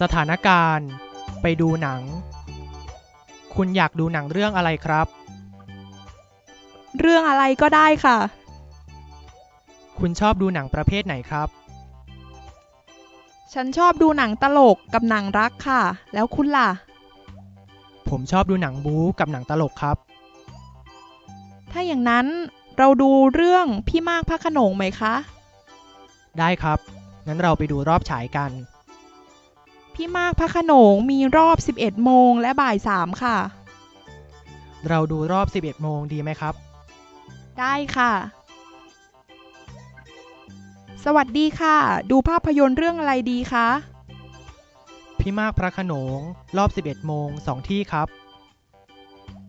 สถานการณ์ ไปดูหนัง คุณอยากดูหนังเรื่องอะไรครับ เรื่องอะไรก็ได้ค่ะ คุณชอบดูหนังประเภทไหนครับ ฉันชอบดูหนังตลกกับหนังรักค่ะ แล้วคุณล่ะ ผมชอบดูหนังบู๊กับหนังตลกครับ ถ้าอย่างนั้นเราดูเรื่องพี่มากพระโขนงไหมคะ ได้ครับ งั้นเราไปดูรอบฉายกัน พี่มากพระโขนงมีรอบ 11 โมงและบ่าย 3 ค่ะ เราดูรอบ 11 โมงดีไหมครับ ได้ค่ะ สวัสดีค่ะ ดูภาพยนตร์เรื่องอะไรดีคะ พี่มากพระโขนงรอบ 11 โมงสองที่ครับ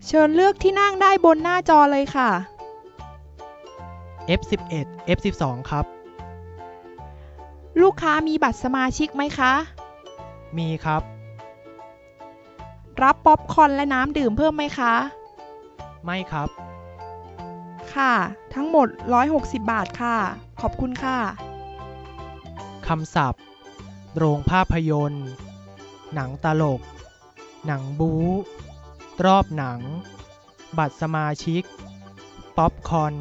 เชิญเลือกที่นั่งได้บนหน้าจอเลยค่ะ F11 F12 ครับ ลูกค้ามีบัตรสมาชิกไหมคะ มีครับ รับป๊อปคอร์นและน้ำดื่มเพิ่มไหมคะ ไม่ครับ ค่ะ ทั้งหมด 160 บาทค่ะ ขอบคุณค่ะ คำศัพท์ โรงภาพยนตร์ หนังตลก หนังบู๊ รอบหนัง บัตรสมาชิก ป๊อปคอร์น